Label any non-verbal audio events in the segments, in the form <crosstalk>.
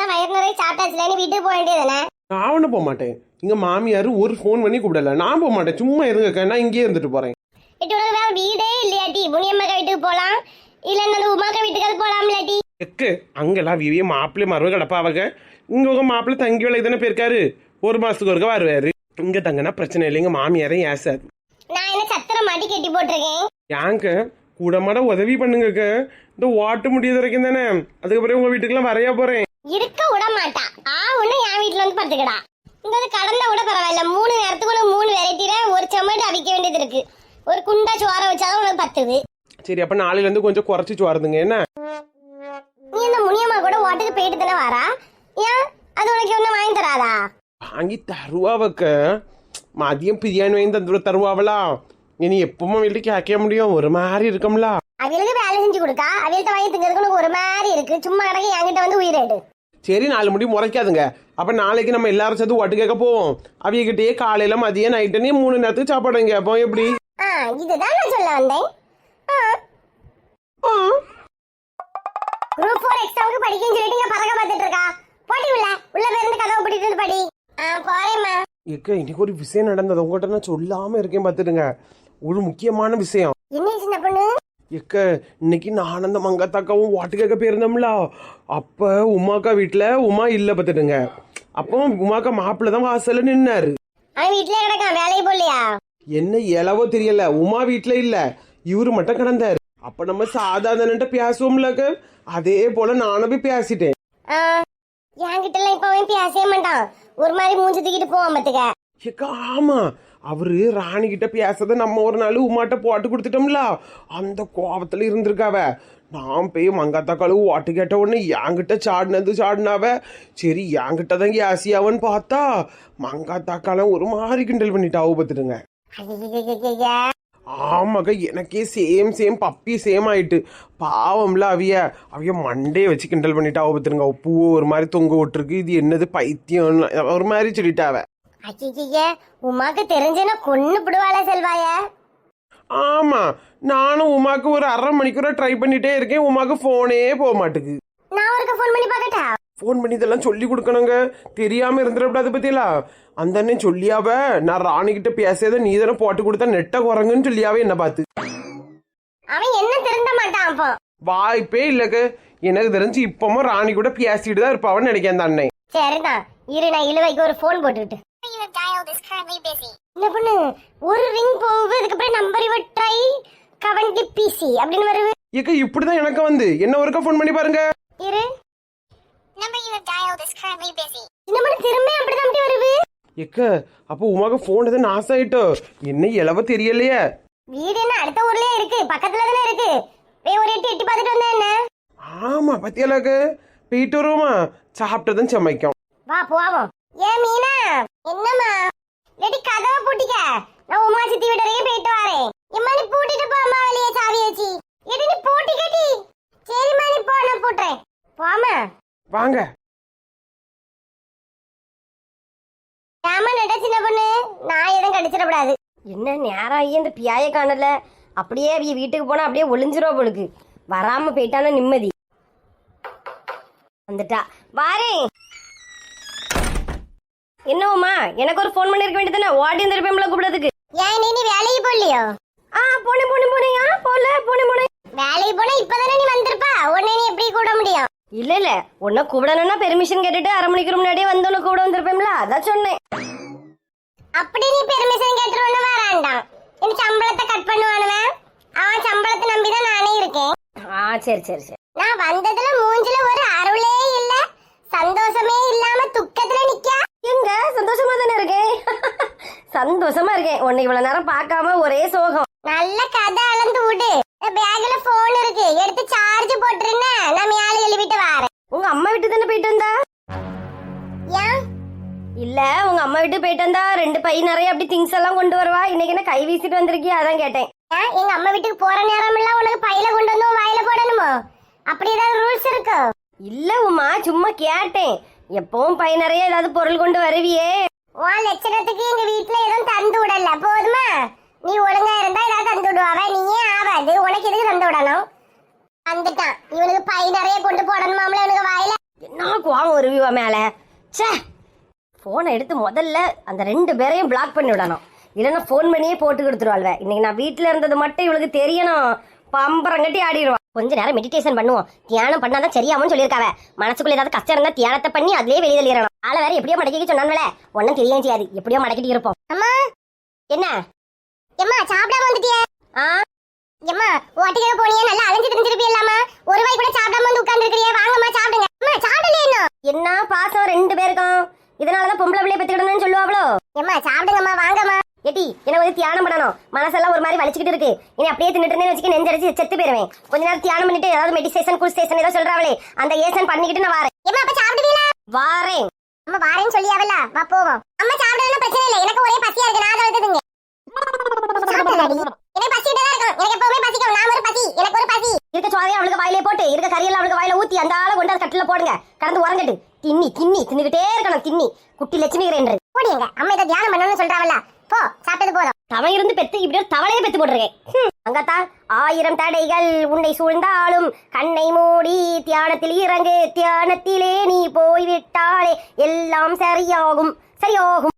அதான் வயிறு நிறைய வீட்டுக்கு போக வேண்டியதுதானே நான் ஒன்றும் போக மாட்டேன். எங்க மாமியார் ஒரு ஃபோன் பண்ணி கூப்பிடல. நான் போக மாட்டேன். சும்மா இருங்கக்கா நான் இங்கேயே இருந்துட்டு போறேன். இட்டு உனக்கு வேற வீடே இல்லையாட்டி முனியம்மாக்கா வீட்டுக்கு போலாம். இல்ல அந்த உமாக்கா வீட்டுக்கு போலாம் இல்லாட்டி எக்கு அங்கெல்லாம் விவிய மாப்பிள்ளை மருவ கிடப்பாவங்க இங்க உங்க மாப்பிள்ளை தங்கி வேலைக்கு தானே போயிருக்காரு. ஒரு மாசத்துக்கு ஒருக்க வருவாரு. இங்க தங்கினா பிரச்சனை இல்லைங்க மாமியாரையும் ஏசாது நான் என்ன சத்திரம் மாட்டி கட்டி போட்டிருக்கேன்? ஏங்க கூட மாட உதவி பண்ணுங்கக்க இந்த ஓட்ட முடியாத வரைக்கும் தானே. அதுக்கப்புறம் உங்க வீட்டுக்கெல்லாம் வரையா போறேன். இருக்க விட மாட்டா ஆ ஒண்ணு என் வீட்டுல வந்து படுத்துக்கடா இங்க வந்து கடந்தா கூட பரவாயில்ல. மூணு நேரத்துக்கு உனக்கு மூணு வெரைட்டில ஒரு செம்மட்டு அவிக்க வேண்டியது இருக்கு. ஒரு குண்டா சோற வச்சாதான் உனக்கு பத்துது. சரி அப்ப நாளையில இருந்து கொஞ்சம் குறைச்சி வருதுங்க என்ன? நீ இந்த முனியம்மா கூட ஓட்டுக்கு போயிட்டு தானே வாரா? ஏன்? அது உனக்கு ஒன்றும் வாங்கி தராதா? வாங்கி தருவாவக்க. மதியம் பிரியாணி வாங்கி தந்து தருவாவளா? இனி எப்பவுமே வீட்டுக்கு கேட்க முடியும். ஒரு மாதிரி இருக்கும்ல. அவளுக்கு வேலை செஞ்சு கொடுக்கா. அவள்கிட்ட வாங்கி திங்கிறதுக்கு உனக்கு ஒரு மாதிரி இருக்கு. சும்மா கிடக்கு என்கிட்ட வந்து உயிரேடு சரி நாலு முடி முறைக்காதுங்க. அப்ப நாளைக்கு நம்ம எல்லாரும் சேர்த்து ஒட்டு கேட்க போவோம். அவியகிட்டயே காலையில மதியம் நைட்டு மூணு நேரத்துக்கு சாப்பாடு கேட்போம். எப்படி? ஆ இதுதான் நான் சொல்ல வந்தேன். குரூப் ஃபோர் எக்ஸாமுக்கு படிக்கன்னு சொல்லிட்டு இங்க பறக்க பார்த்துட்டு இருக்கா. போட்டி உள்ள உள்ள பேருந்து கதவை பிடிட்டு வந்து படி. ஆ போறேம்மா. ஏக்க இன்னைக்கு ஒரு விஷயம் நடந்தது. உங்கள்கிட்ட நான் சொல்லாம இருக்கேன் பார்த்துடுங்க. ஒரு முக்கியமான விஷயம். என்ன சின்ன பொண்ணு? எக்க இன்னைக்கு நான் அந்த மங்கத்தாக்காவும் வாட்டு கேட்க போயிருந்தோம்ல. அப்ப உமாக்கா வீட்டுல உமா இல்ல பார்த்துடுங்க அப்போ உமாக்கா மாப்பிள்ள தான் வாசல்ல நின்னாரு. அவன் வீட்லயே கிடக்கான் வேலையை போடலையா என்ன இலவோ தெரியல. உமா வீட்ல இல்ல. இவரு மட்டும் கிடந்தாரு. அப்ப நம்ம சாதாரணன்ட்ட பேசுவோம்லக்க அதே போல நானும் போய் பேசிட்டேன். ஆ என்கிட்ட எல்லாம் இப்ப அவன் பேசவே மாட்டான். ஒரு மாதிரி மூஞ்சி தூக்கிட்டு போவான் பத்துக்க ஆமா. அவரு ராணி கிட்ட பேசத நம்ம ஒரு நாள் உமாட்ட போட்டு கொடுத்துட்டோம்ல. அந்த கோபத்துல இருந்திருக்காவ. நான் போய் மங்காத்தாக்காளு ஓட்டு கேட்ட உடனே என்கிட்ட சாடினது சாடினாவ. சரி என்கிட்ட தான் ஆசியாவன்னு பார்த்தா மங்காத்தாக்காலம் ஒரு மாதிரி கிண்டல் பண்ணிட்டாவ பார்த்துடுங்க. ஆமாக்கா எனக்கே சேம் சேம் பப்பி சேம் ஆயிட்டு. பாவம்ல அவிய. அவிய மண்டே வச்சு கிண்டல் பண்ணிட்டாவ பார்த்துருங்க பூவை ஒரு மாதிரி தொங்க விட்டுருக்கு. இது என்னது பைத்தியம் ஒரு மாதிரி சொல்லிட்டாவ ஐயையைய, உமாக்கு தெரிஞ்சுன்னா கொன்னு விடுவாள செல்வாய. ஆமா நானும் உமாக்கு ஒரு அரை மணிக்கூட ட்ரை பண்ணிட்டே இருக்கேன். உமாக்கு போனே போக மாட்டுக்கு. நான் ஒருக்க ஃபோன் பண்ணி பார்க்கட்டா? ஃபோன் பண்ணி இதெல்லாம் சொல்லி கொடுக்கணுங்க. தெரியாம இருந்துடக்கூடாது பத்தியலா? அந்த அண்ணன் சொல்லியாவ நான் ராணி கிட்ட பேசாத நீ தானே போட்டு கொடுத்தா நெட்ட குரங்குன்னு சொல்லியாவே என்ன பார்த்து. அவன் என்ன திருந்த மாட்டான் அப்போ? வாய்ப்பே இல்லக்க எனக்கு தெரிஞ்சு இப்பவும் ராணி கூட பேசிட்டு தான் இருப்பாவன்னு நினைக்கிறேன் அந்த அண்ணன். சரிதான் இரு நான் இழுவைக்கு ஒரு ஃபோன் போட்டுக்கிட்டு என்ன பண்ணு? ஒரு ரிங் போகுது அதுக்கப்புறம் நம்பர் இவ ட்ரை பிசி. அப்படின்னு வருது. ஏக்க இப்படிதான் எனக்கு வந்து. என்ன ஒருக்கா ஃபோன் பண்ணி பாருங்க. இரு. இஸ் கரண்ட்லி பிஸி என்ன பண்ணு திரும்ப அப்படிதான் அப்படி வருது. ஏக்க அப்போ உமாக்கு ஃபோன் எதுவும் நாசம் ஆயிட்டோ என்ன இளவ தெரியலையே. வீடு என்ன அடுத்த ஊர்லயே இருக்கு. பக்கத்துல தானே இருக்கு. போய் ஒரு எட்டி எட்டி பார்த்துட்டு வந்தா என்ன? ஆமா பத்தியலாக்கு போயிட்டு வருவோமா. சாப்பிட்டதும் சமைக்கும். வா போவோம். ஏன் மீனா? என்னம்மா? லெடி கதவை பூட்டிக்க. நான் உமா சித்தி வீட்டு வரைக்கும் போயிட்டு வரேன். இம்மா நீ பூட்டிட்டு போம்மா வெளியே சாவி வச்சு. எடி நீ பூட்டிக்கடி சரிம்மா நீ போ நான் பூட்டுறேன். போமா வாங்க. ஏமா நட சின்ன பொண்ணு? நான் எதுவும் கடிச்சிடக்கூடாது. என்ன நேரம் ஆகி அந்த பியாய காணல. அப்படியே அவிய வீட்டுக்கு போனா அப்படியே ஒளிஞ்சிரும் அவளுக்கு வராம போயிட்டானா நிம்மதி. வந்துட்டா. வாரேன். என்னவுமா எனக்கு ஒரு ஃபோன் பண்ணிருக்க வேண்டியதானே ஓடி வந்திருப்பேன்ல கூப்பிடறதுக்கு. ஏன் நீ வேலைக்கு போகலையோ? ஆ போனே போனே போனே ஆ போல போனே போனே வேலைக்கு போனா இப்பதானே நீ வந்திருப்பா? உடனே நீ எப்படி கூட முடியும்? இல்ல இல்ல. உன்னை கூப்பிடணும்னா பெர்மிஷன் கேட்டுட்டு அரை மணிக்கு முன்னாடியே வந்து உன்னை கூட வந்திருப்பேன்ல. அதான் சொன்னேன். அப்படி நீ பெர்மிஷன் கேட்டு ஒண்ணு வராண்டாம். என் சம்பளத்தை கட் பண்ணுவானுவன் அவன் சம்பளத்தை நம்பிதான் நானே இருக்கேன். ஆ சரி சரி சரி. நான் வந்ததுல மூஞ்சில ஒரு அருளே இல்ல. சந்தோஷமே இல்லாம துக்கத்துல நிக்கா எங்க? சந்தோஷமா தானே இருக்கேன் <laughs> சந்தோஷமா இருக்கேன் உன்னை இவ்வளவு நேரம் பார்க்காம ஒரே சோகம். நல்ல கதை அளந்து விடு. பேக்ல போன் இருக்கு. எடுத்து சார்ஜ் போட்டுருன்னு நான் மேல எழுவிட்டு வரேன். உங்க அம்மா வீட்டு தானே போயிட்டு வந்தா? ஏன்? இல்ல உங்க அம்மா வீட்டு போயிட்டு வந்தா ரெண்டு பை நிறைய அப்படி திங்ஸ் எல்லாம் கொண்டு வருவா? இன்னைக்கு என்ன கை வீசிட்டு வந்திருக்கியா? அதான் கேட்டேன். ஏன்? எங்க அம்மா வீட்டுக்கு போற நேரம் எல்லாம் உனக்கு பையில கொண்டு வந்து வாயில போடணுமோ? அப்படி ஏதாவது ரூல்ஸ் இருக்கோ? இல்ல உமா சும்மா கேட்டேன். எப்பவும் பை நிறைய ஏதாவது பொருள் கொண்டு வருவியே. உன் லட்சணத்துக்கு எங்க வீட்டுல எதுவும் தந்து விடல. போதுமா? நீ ஒழுங்கா இருந்தா ஏதாவது தந்து விடுவாவ நீயே ஆவாது. உனக்கு எதுக்கு தந்து விடணும்? வந்துட்டான். இவனுக்கு பை நிறைய கொண்டு போடணுமாம்ல இவனுக்கு வாயில. என்ன கோவம் வருவிவா மேல? ச்சே! ஃபோனை எடுத்து முதல்ல அந்த ரெண்டு பேரையும் பிளாக் பண்ணி விடணும். இல்லைன்னா ஃபோன் பண்ணியே போட்டு கொடுத்துருவாள்வ. இன்னைக்கு நான் வீட்டில் இருந்தது மட்டும் இவளுக்கு தெரியணும். பம்பரம் கட்டி ஆடிடுவா. கொஞ்ச நேரம் மெடிடேஷன் பண்ணுவோம். தியானம் பண்ணாதான் சரியாமனு சொல்லியிருக்காவ. மனசுக்குள்ள ஏதாவது கஷ்டம் இருந்தா தியானத்தை பண்ணி அதுலயே வெளியே தள்ளிடணும். ஆளை வேற எப்படியோ மடக்கி சொன்னான்ல ஒன்னும் தெரியவும் செய்யாது. எப்படியோ மடக்கிட்டு இருப்போம். அம்மா! என்ன? எம்மா சாப்பிடாம வந்துட்டியே? ஆ? எம்மா ஓட்டுக்கு போனியே நல்லா அலைஞ்சு தெரிஞ்சிருப்பியல்லாமா ஒரு வாய் கூட சாப்பிடாம வந்து உட்கார்ந்துருக்கிறியே வாங்கம்மா சாப்பிடுங்க. அம்மா சாப்பிடலையே இன்னும். என்ன பாசம் ரெண்டு பேருக்கும்? இதனாலதான் பொம்பளை பிள்ளைய பெற்றுக்கிடணும்னு சொல்லுவாங்களோ எம்மா சாப்பிடுங்கம்மா வாங்கம்மா. ஏட்டி எனக்கு வந்து தியானம் பண்ணணும். மனசெல்லாம் ஒரு மாதிரி வலிச்சுக்கிட்டு இருக்கு. இனி அப்படியே தின்னுட்டு இருந்தேன்னு வச்சுக்க நெஞ்சடிச்சு செத்து போயிருவேன். கொஞ்ச நேரம் தியானம் பண்ணிட்டு ஏதாவது மெடிடேஷன் குல் ஸ்டேஷன் ஏதோ சொல்றாங்களே அந்த ஏசன் பண்ணிக்கிட்டு நான் வரேன். எம்மா அப்ப சாப்பிடுவீங்களா? வாரேன். அம்மா வாரேன்னு சொல்லியாவல்ல? வா போவோம். அம்மா சாப்பிடலாம் பிரச்சனை இல்லை. எனக்கு ஒரே பசியா இருக்கு. நான் எடுத்துதுங்க எனக்கு பசிட்டே தான் இருக்கும் எனக்கு எப்பவுமே பசிக்கும். நான் ஒரு பசி. எனக்கு ஒரு பசி. இருக்க சோதையை அவளுக்கு வாயிலே போட்டு இருக்க கறியெல்லாம் அவளுக்கு வாயில ஊத்தி அந்த ஆளை கொண்டு அது கட்டில போடுங்க. கடந்து உறங்கட்டு. தின்னி தின்னி தின்னுகிட்டே இருக்கணும். தின்னி. குட்டி லட்சுமி என்று போடிங்க. அம்மா இதை தியானம் பண்ணணும்னு சொல்றாவல்ல? போ சாப்பிட்டது போதும். தவன் இருந்து பெத்து இப்படி ஒரு தவளையே பெத்து போட்டிருக்கேன். ஹம், அங்கத்தா ஆயிரம் தடைகள் உன்னை சூழ்ந்தாலும் கண்ணை மூடி தியானத்தில் இறங்கு. தியானத்திலே நீ போய்விட்டாலே எல்லாம் சரியாகும் சரியாகும்.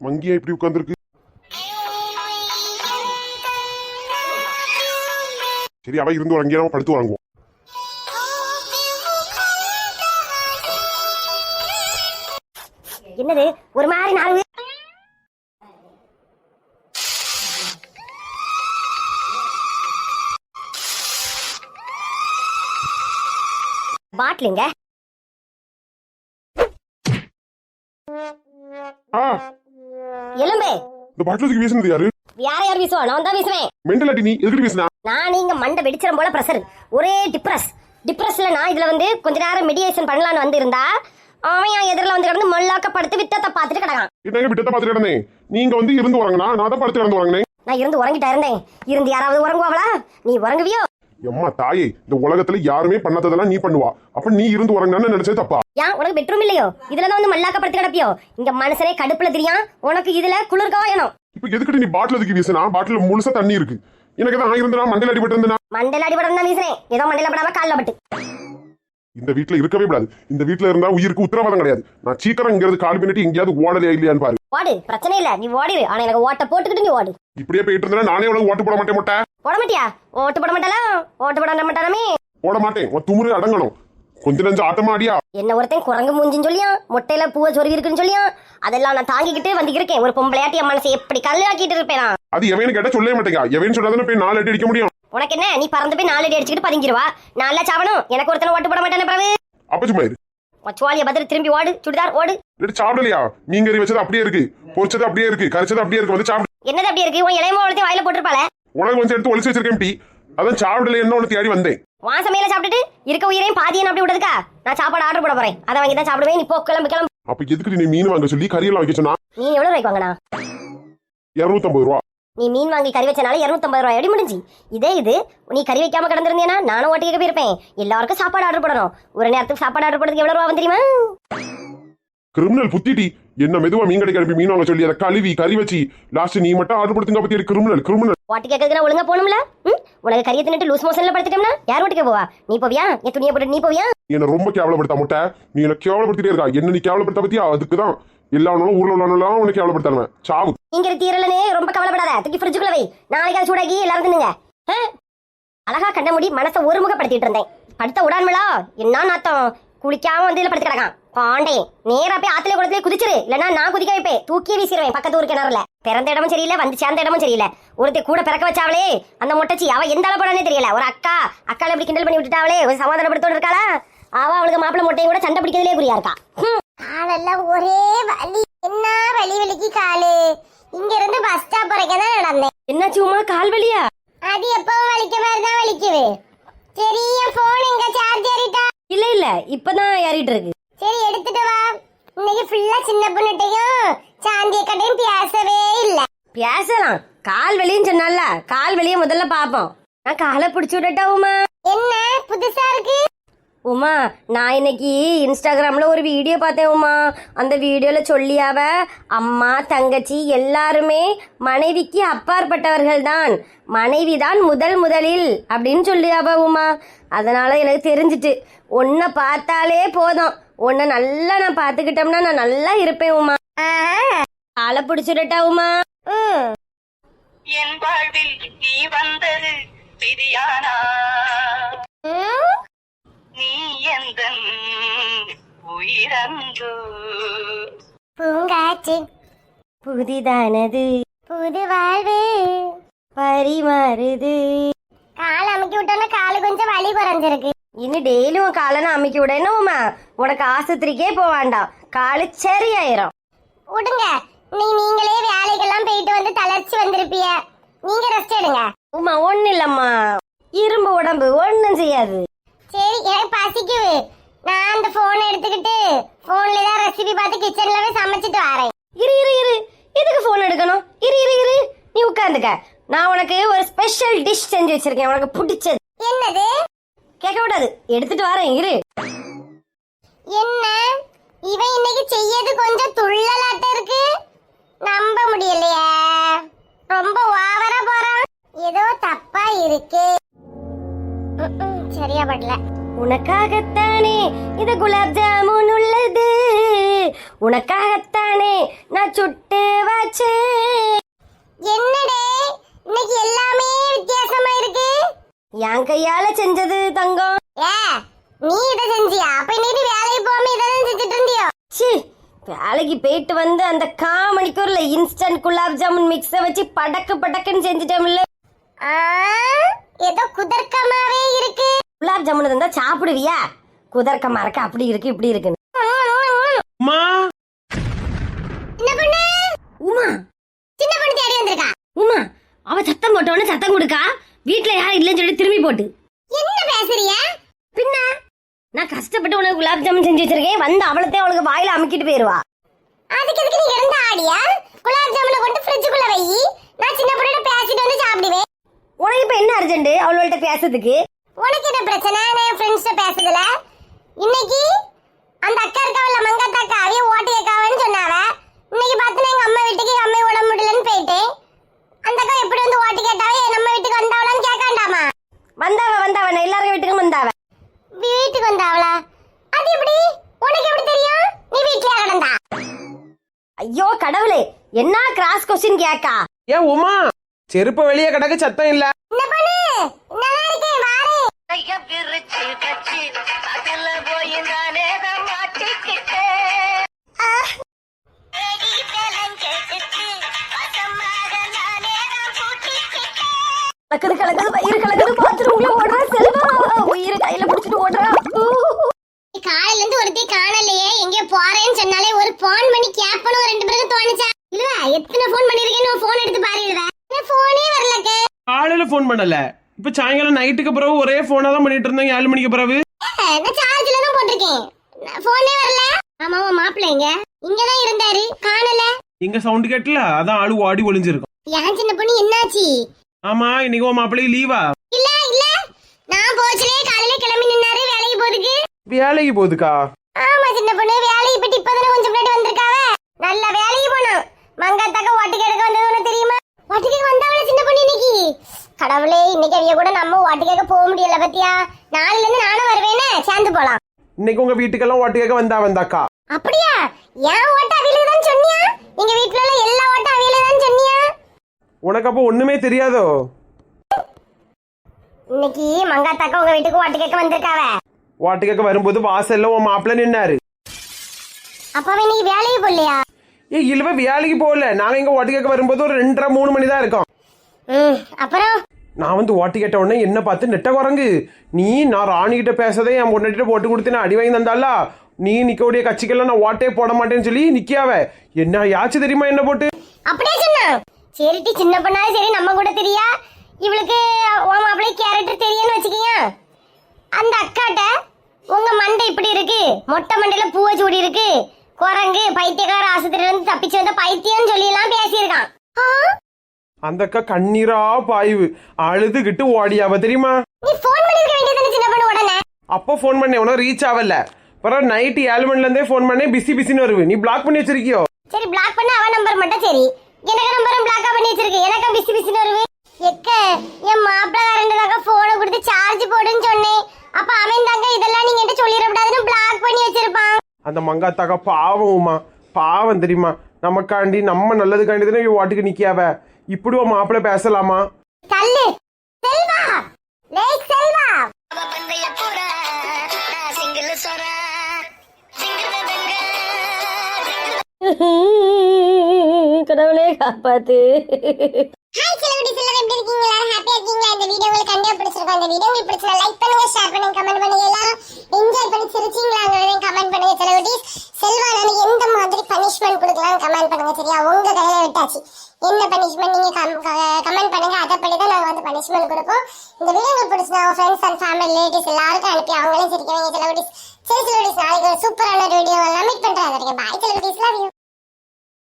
மங்கியா இப்படி உட்கார்ந்துருக்கு? சரி அவ இருந்து அங்கேயே நம்ம படுத்து வாங்குவோம். என்னது? ஒரு மாதிரி நாறு பாட்டிலுங்க. எலும்பு. இந்த பாட்டிலுக்கு வீசினது யாரு? யார யார் வீசுவா? நான் தான் வீசுவேன். மென்டலாட்டி நீ எதுக்கு வீசினா? நான் நீங்க மண்டை வெடிச்சிடும் போல ப்ரெஷர் ஒரே டிப்ரஸ் டிப்ரஸ்ல நான் இதுல வந்து கொஞ்ச நேரம் மெடிடேஷன் பண்ணலாம்னு வந்து இருந்தா அவன் என் எதிரில் வந்து கிடந்து மல்லாக்க படுத்து வித்தத்தை பார்த்துட்டு கிடக்கான். என்னங்க விட்டத்தை பார்த்துட்டு கிடந்தேன் நீங்க வந்து இருந்து உறங்கினா நான் தான் படுத்து கிடந்து உறங்கினேன். நான் இருந்து உறங்கிட்டா இருந்தேன். இருந்து யாராவது உறங்குவாங்களா நீ உறங்குவியோ? எம்மா தாயே இந்த உலகத்துல யாருமே பண்ணாததெல்லாம் நீ பண்ணுவா. அப்ப நீ இருந்து உறங்கினான்னு நினைச்சது தப்பா? ஏன் உனக்கு பெட்ரூம் இல்லையோ? இதுல தான் வந்து மல்லாக்க படுத்து கிடப்பியோ? இங்க மனுஷனே கடுப்புல தெரியான் உனக்கு இதுல குளிர்கா வேணும் இப்ப எதுக்கிட்ட நீ பாட்டில் எதுக்கு வீசினா? பாட்டில் முழுசா தண்ணி இருக்கு. எனக்கு தான் ஆயிருந்தா மண்டல அடிபட்டு இருந்தனா மண்டையில அடிபடம் தான் வீசுறேன். ஏதோ மண்டையில படாம கால்ல பட்டு. இந்த வீட்ல இருக்கவே கூடாது. இந்த வீட்ல இருந்தா உயிருக்கு உத்தரவாதம் கிடையாது. நான் சீக்கிரம் இங்கிறது கால் பின்னாடி எங்கேயாவது ஓடலையா இல்லையான்னு பாரு. ஓடு. பிரச்சனை இல்ல. நீ ஓடிடு ஆனா எனக்கு ஓட்ட போட்டுக்கிட்டு நீ ஓடு. இப்படியே போயிட்டு இருந்தா நானே உனக்கு ஓட்டு போட மாட்டேன் மொட்டை? போட மாட்டியா? ஓட்டு போட மாட்டாளா? ஓட்டு போட மாட்டானமே? போட மாட்டேன். உன் துமுறு அடங்கணும். கொஞ்ச நெஞ்சு ஆட்டமாடியா என்ன ஒருத்தன் குரங்கு மூஞ்சின்னு சொல்லியான் முட்டையில பூவை சொருவி இருக்குன்னு சொல்லியான் அதெல்லாம் நான் தாங்கிக்கிட்டு வந்து இருக்கேன் ஒரு பொம்பளையாட்டி மனசை எப்படி கல்லாக்கிட்டு இருப்பேன். அது எவனு கேட்டா சொல்லவே மாட்டேங்க. எவன் சொன்னாதானே போய் நாலு அடி அடிக்க முடியும்? உனக்கு என்ன? நீ பறந்து போய் நாலு அடி அடிச்சுக்கிட்டு பதுங்கிடுவா நல்லா சாவணும். எனக்கு ஒருத்தனை ஓட்டு போட மாட்டேன்னு பிறகு? அப்ப சும்மா இரு. சுவாலிய பதில் திரும்பி ஓடு. சுடிதார் ஓடு. சாப்பிடலையா? மீன் கறி வச்சது அப்படியே இருக்கு. பொரிச்சது அப்படியே இருக்கு. கரிச்சது அப்படியே இருக்கு. வந்து சாப்பிடு. என்னது அப்படி இருக்கு? உன் இளையமோ வளர்த்து வாயில போட்டிருப்பாள. உனக்கு வந்து எடுத்து ஒளிச்சு வச்சிருக்கேன் அதான் சாப்பிடல என்ன ஒன்று தேடி வந்தேன். வான் சமையல சாப்பிட்டுட்டு இருக்க உயிரையும் பாதியை அப்படி விடுறதுக்கா நான் சாப்பாடு ஆர்டர் போட போறேன். அதை வாங்கி தான் சாப்பிடுவேன். நீ போ கிளம்பு கிளம்பு. அப்ப எதுக்கு நீ மீன் வாங்க சொல்லி கறியெல்லாம் வைக்க சொன்னா? நீ எவ்வளவு ரூபாய்க்கு வாங்கினா? இருநூத்தம்பது ரூபா. நீ மீன் வாங்கி கறி வச்சனால இருநூத்தம்பது ரூபாய் எப்படி முடிஞ்சு இதே இது நீ கறி வைக்காம கிடந்திருந்தேனா நானும் ஓட்டி கேட்க போயிருப்பேன். எல்லாருக்கும் சாப்பாடு ஆர்டர் பண்ணணும் ஒரு நேரத்துக்கு சாப்பாடு ஆர்டர் பண்ணுறதுக்கு எவ்வளவு ரூபா தெரியுமா கிரிமினல் புத்திட்டி என்ன மெதுவா மீன் கடைக்கு அனுப்பி மீன் வாங்க சொல்லி அதை கழுவி கறி வச்சு லாஸ்ட் நீ மட்டும் ஆர்டர் கொடுத்துங்க பத்தி கிரிமினல் கிரிமினல். ஓட்டி கேட்கறதுக்கு நான் ஒழுங்கா போகணும்ல? உனக்கு கறியை தின்னுட்டு லூஸ் மோஷன்ல படுத்துட்டோம்னா? யார் ஓட்டிக்க போவா? நீ போவியா? என் துணியை போட்டு நீ போவியா? என்ன ரொம்ப கேவலப்படுத்த முட்டை? நீ என்ன கேவலப்படுத்திட்டே இருக்கா? என்ன நீ கேவலப்படுத்த பத்தியா? அதுக்கு தான் எல்லா நாளும் ஊர்ல உள்ளவனும் உனக்கு கேவலப்படுத்தானுவேன் சாவு. இங்க தீரலனே ரொம்ப கவலைப்படாத. தூக்கி ஃப்ரிட்ஜுக்குள்ள வை. நாளைக்கு அதை சூடாக்கி எல்லாரும் தின்னுங்க? அழகா கண்ண மூடி மனசை ஒருமுகப்படுத்திட்டு இருந்தேன். படுத்த உடான்மலா என்ன நாத்தம்? குளிக்காம வந்து இதுல படுத்து கிடக்கான். பாண்டே நேரா போய் ஆத்துல குளத்துல குதிச்சிரு. இல்லனா நான் குதிக்க வைப்பேன். தூக்கியே வீசிடுவேன் பக்கத்து ஊர் கிணறுல. பிறந்த இடமும் சரியில்லை வந்து சேர்ந்த இடமும் சரியில்லை. ஒருத்தி கூட பிறக்க வச்சாவளே அந்த முட்டச்சி அவ எந்த அளவு போடானே தெரியல. ஒரு அக்கா அக்கால இப்படி கிண்டல் பண்ணி விட்டுட்டாவளே ஒரு சமாதானப்படுத்தோடு இருக்காளா? அவ அவளுக்கு மாப்பிள்ளை முட்டையும் கூட சண்டை பிடிக்கிறதுலே குறியா இருக்கா. காலெல்லாம் ஒரே வலி. என்ன வலி வலிக்கு காலு? இங்க இருந்து பஸ் ஸ்டாப் வரைக்கும் தான் நடந்தேன். என்னாச்சு உமா கால் வலியா? அது எப்பவும் வலிக்க மாதிரி தான் வலிக்குது. சரி என் போன் எங்க சார்ஜ் ஏறிட்டா. இல்ல இல்ல இப்பதான் ஏறிட்டு இருக்கு. சரி எடுத்துட்டு வா. இன்னைக்கு ஃபுல்லா சின்ன பொண்ணுட்டையும் சாந்திய கட்டையும் பேசவே இல்ல. பேசலாம். கால் வலின்னு சொன்னால கால் வலியை முதல்ல பாப்போம் நான் காலை பிடிச்சு விடட்டா உமா என்ன புதுசா இருக்கு? உமா நான் இன்னைக்கு இன்ஸ்டாகிராமில் ஒரு வீடியோ பார்த்தேன் உமா. அந்த வீடியோவில் சொல்லியாவ அம்மா தங்கச்சி எல்லாருமே மனைவிக்கு அப்பாற்பட்டவர்கள் தான். மனைவி தான் முதல் முதலில் அப்படின்னு சொல்லியாவ உமா. அதனால் எனக்கு தெரிஞ்சிட்டு உன்னை பார்த்தாலே போதும். உன்னை நல்லா நான் பார்த்துக்கிட்டோம்னா நான் நல்லா இருப்பேன் உமா. ஆளை பிடிச்சிடட்டா உமா. என் வாழ்வில் நீ வந்தது ம். நீ எந்த உயிரன்று? பூங்காற்று. புதிதானது. புது வாழ்வு. பரிமாறுது. கால் அமுக்கி விட்டோன்னா காலு கொஞ்சம் வலி குறைஞ்சிருக்கு. இனி டெய்லி உன் காலனை அமைக்க விடணுமா உனக்கு ஆஸ்பத்திரிக்கே போக வேண்டாம். காலு சரியாயிரும். விடுங்க. நீ நீங்களே வேலைக்கெல்லாம் போயிட்டு வந்து தளர்ச்சி வந்திருப்பிய. நீங்க ரெஸ்ட் எடுங்க. உமா ஒன்றும் இல்லம்மா இரும்பு உடம்பு ஒன்றும் செய்யாது. சரி எனக்கு பசிக்குது. நான் அந்த போனை எடுத்துக்கிட்டு போன்ல தான் ரெசிபி பார்த்து கிச்சன்ல போய் சமைச்சிட்டு வரேன். இரு இரு இரு. எதுக்கு ஃபோன் எடுக்கணும்? இரு இரு இரு. நீ உட்காந்துக்க நான் உனக்கு ஒரு ஸ்பெஷல் டிஷ் செஞ்சு வச்சிருக்கேன். உனக்கு பிடிச்சது. என்னது? கேட்க கூடாது எடுத்துட்டு வரேன். இரு. என்ன? இவன் இன்னைக்கு செய்யது கொஞ்சம் துள்ளலாட்ட இருக்கு. நம்ப முடியலையே. ரொம்ப ஓவரா போறான். ஏதோ தப்பா இருக்கு. சரியா படல உனக்காகத்தானே இது குலாப் ஜாமுன் உள்ளது. உனக்காகத்தானே நான் சுட்டு வச்சேன். என்னடே? இன்னைக்கு எல்லாமே வித்தியாசமா இருக்கு. என் கையால செஞ்சது தங்கம். ஏ நீ இதை செஞ்சியா? அப்ப இன்னைக்கு வேலைக்கு போகாம இதான் செஞ்சுட்டு இருந்தியோ? சி வேலைக்கு போயிட்டு வந்து அந்த கா மணிக்கூர்ல இன்ஸ்டன்ட் குலாப் ஜாமுன் மிக்ஸை வச்சு படக்கு படக்குன்னு செஞ்சுட்டோம்ல. ஏதோ குதர்க்கமாவே இருக்கு. குலாப் ஜாமுன் இருந்தா சாப்பிடுவியா? குதர்க்கமா இருக்கு அப்படி இருக்கு இப்படி இருக்குன்னு பண்ணு! உமா? சின்ன பொண்ணு தேடி வந்திருக்கா. உமா அவ சத்தம் போட்டோன்னு சத்தம் கொடுக்கா. வீட்ல யாரும் இல்லைன்னு சொல்லி திரும்பி போட்டு. என்ன பேசுறிய பின்ன நான் கஷ்டப்பட்டு உனக்கு குலாப் ஜாமுன் செஞ்சு வச்சிருக்கேன். வந்து அவளத்தையும் அவளுக்கு வாயில அமுக்கிட்டு போயிருவா. அதுக்கு எதுக்கு நீ இறந்த ஆடியா? குலாப் ஜாமுனை கொண்டு ஃப்ரிட்ஜுக்குள்ள வை. நான் சின்ன பொண்ணு பேசிட்டு வந்து சாப்பிடுவேன். உனக்கு இப்ப என்ன அர்ஜென்ட் அவளோட பேசுறதுக்கு. உனக்கு என்ன பிரச்சனை? நான் ஃப்ரெண்ட்ஸ்ட பேசுதுல இன்னைக்கு அந்த அக்கா இருக்காவல்ல மங்காத்தா அக்கா அவைய ஓட்டு கேட்காவன்னு சொன்னாவ. இன்னைக்கு பார்த்து எங்க அம்மா வீட்டுக்கு எங்க அம்மா உடம்பு முடியலன்னு போயிட்டேன் அந்த அக்கா எப்படி வந்து ஓட்டு கேட்டாவே நம்ம வீட்டுக்கு வந்தாவளான்னு கேட்காண்டாமா? வந்தாவ வந்தாவ நான் எல்லாரும் வீட்டுக்கும் வந்தாவ. வீட்டுக்கு வந்தாவளா? அது எப்படி? உனக்கு எப்படி தெரியும்? நீ வீட்டுல கிடந்தா? ஐயோ கடவுளே என்ன கிராஸ் கொஸ்டின் கேக்கா? ஏன் உமா? செருப்பு வெளியே கிடக்கு சத்தம் இல்ல. கலக்குது கலக்குது வயிறு கலக்குது பாத்ரூம்ல ஓடுறா செல்வா உயிரை கையில பிடிச்சிட்டு ஓடுறா. காலையில இருந்து ஒருத்தி காணலையே எங்க போறேன்னு சொன்னாலே ஒரு போன் பண்ணி கேப்பனும் ஒரு ரெண்டு பேருக்கு தோணுச்சா? இல்ல எத்தனை போன் பண்ணிருக்கேன்னு போன் எடுத்து பாருங்க போனே வரலக்கு காலையில ஃபோன் பண்ணல. இப்ப சாயங்காலம் நைட்டுக்கு பிறகு ஒரே போனா தான் பண்ணிட்டு இருந்தேன் ஏழு மணிக்கு பிறகு. நான் சார்ஜ்ல தான் போட்டிருக்கேன். போனே வரல. ஆமா உன் மாப்பிள்ளைங்க இங்கதான் இருந்தாரு காணல. எங்க சவுண்ட் கேட்டல அதான் ஆளு ஓடி ஒளிஞ்சிருக்கும். ஏன் சின்ன பொண்ணு என்னாச்சு? ஆமா இன்னைக்கு உன் மாப்பிள்ளை லீவா இல்ல இல்ல. நான் போச்சுலே காலையில கிளம்பி நின்னாரு. வேலைக்கு போறதுக்கு. வேலைக்கு போகுதுக்கா? ஆமா சின்ன பொண்ணு. வேலைக்கு போயிட்டு இப்பதானே கொஞ்சம் முன்னாடி வந்திருக்காவ? நல்ல வேலைக்கு போனோம் மங்காத்தாக்க ஓட்டு கேட்க வந்தது உனக்கு தெரியுமா? ஓட்டு கேட்க வந்தாவள சின்ன பொண்ணு இன்னைக்கு? கடவுளே இன்னைக்கு அவிய கூட நம்ம ஓட்டு கேட்க போக முடியல பத்தியா? நாளைல இருந்து நானும் வருவேனே. சேர்ந்து போலாம். இன்னைக்கு உங்க வீட்டுக்கெல்லாம் ஓட்டு கேட்க வந்தா வந்தாக்கா? அப்படியா? ஏன் ஓட்டு அவியலுக்கு தான் சொன்னியா? எங்க வீட்ல உள்ள உனக்கு அப்போ ஒண்ணுமே தெரியாதோ? இன்னைக்கு மங்காத்தாக்க உங்க வீட்டுக்கு ஓட்டு கேட்க வந்திருக்காவ. ஓட்டு கேட்க வரும்போது வாசல்ல உன் மாப்பிள்ளை நின்னாரு. அப்ப அவ இன்னைக்கு வேலைக்கு போகலையா? ஏ இல்லவ வேலைக்கு போகல. நாங்க இங்க ஓட்டு கேட்க வரும்போது ஒரு ரெண்டரை மூணு மணி தான் இருக்கோம். ம் அப்புறம்? நான் வந்து ஓட்டு கேட்ட உடனே என்ன பார்த்து நெட்ட குரங்கு. நீ நான் ராணி கிட்ட பேசதே என் பொண்ணு போட்டு கொடுத்து நான் அடி வாங்கி தந்தால நீ நிக்கக்கூடிய கட்சிக்கெல்லாம் நான் ஓட்டே போட மாட்டேன்னு சொல்லி நிக்காவ என்ன யாச்சு தெரியுமா என்ன போட்டு? அப்படியே சொன்னா. சரிட்டி சின்ன பொண்ணாலும் சரி நம்ம கூட தெரியா? இவளுக்கு உன் மாப்பிள்ளை கேரக்டர் தெரியும்னு வச்சுக்கிய. அந்த அக்காட்ட உங்க மண்டை இப்படி இருக்கு. மொட்டை மண்டையில பூவை சூடி இருக்கு. குரங்கு பைத்தியக்கார ஆஸ்பத்திரியில இருந்து தப்பிச்சு வந்த பைத்தியம்னு சொல்லி எல்லாம் பேசியிருக்கான் அந்த அக்கா கண்ணீரா பாய்வு. அழுதுகிட்டு ஓடியாவ தெரியுமா? நீ போன் பண்ணிருக்க வேண்டியது சின்ன பொண்ணு உடனே? அப்போ ஃபோன் பண்ணேன் உனக்கு ரீச் ஆகல. அப்புறம் நைட்டு ஏழு மணிலேருந்தே ஃபோன் பண்ணேன் பிஸி பிஸின்னு வருவு நீ பிளாக் பண்ணி வச்சிருக்கியோ? சரி பிளாக் பண்ண அவன் நம்பர் மட்டும் சரி. எனக்கு வச்சிருக்கு எனக்கு பிசி பிசின்னு வருவே எக்க என் மாப்பிள்ளை தாங்க போனை கொடுத்து சார்ஜ் போடுன்னு சொன்னேன். அப்ப அவன் தாங்க இதெல்லாம் நீங்க என்கிட்ட சொல்லிடக்கூடாதுன்னு பிளாக் பண்ணி வச்சிருப்பான். அந்த மங்காத்தாக்கா பாவம் உமா பாவம் தெரியுமா? நமக்காண்டி நம்ம நல்லதுக்காண்டி தானே வாட்டுக்கு நிக்காவ இப்படி உன் மாப்பிள்ளை பேசலாமா? தள்ளு. செல்வா. லேக் செல்வா. சிங்கிள் சொரா சிங்கிள் கடவுளே காப்பாத்து. ஹாய் எப்படி இருக்கீங்க? எல்லாரும் ஹாப்பியா இருக்கீங்களா? இந்த வீடியோ உங்களுக்கு கண்டிப்பா பிடிச்சிருக்கும். இந்த வீடியோ உங்களுக்கு பிடிச்சா லைக் பண்ணுங்க ஷேர் பண்ணுங்க கமெண்ட் பண்ணுங்க. எல்லாரும் என்ஜாய் பண்ணி சிரிச்சீங்களாங்கிறதையும் கமெண்ட் பண்ணுங்க செலிபிரிட்டிஸ். செல்வா நான் எந்த மாதிரி பனிஷ்மெண்ட் கொடுக்கலாம்னு கமெண்ட் பண்ணுங்க சரியா? உங்க கையில விட்டாச்சு. என்ன பனிஷ்மெண்ட் நீங்க கமெண்ட் பண்ணுங்க. அதப்படி தான் நாங்க வந்து பனிஷ்மெண்ட் கொடுப்போம். இந்த வீடியோ உங்களுக்கு பிடிச்சா உங்க ஃப்ரெண்ட்ஸ் அண்ட் ஃபேமிலி ரிலேட்டிவ்ஸ் எல்லாருக்கும் அனுப்பி அவங்களையும் சிரிக்க வைங்க சரி நாளைக்கு ஒரு சூப்பரான வீடியோ எல்லாம் மீட் பண்றேன். Bye love you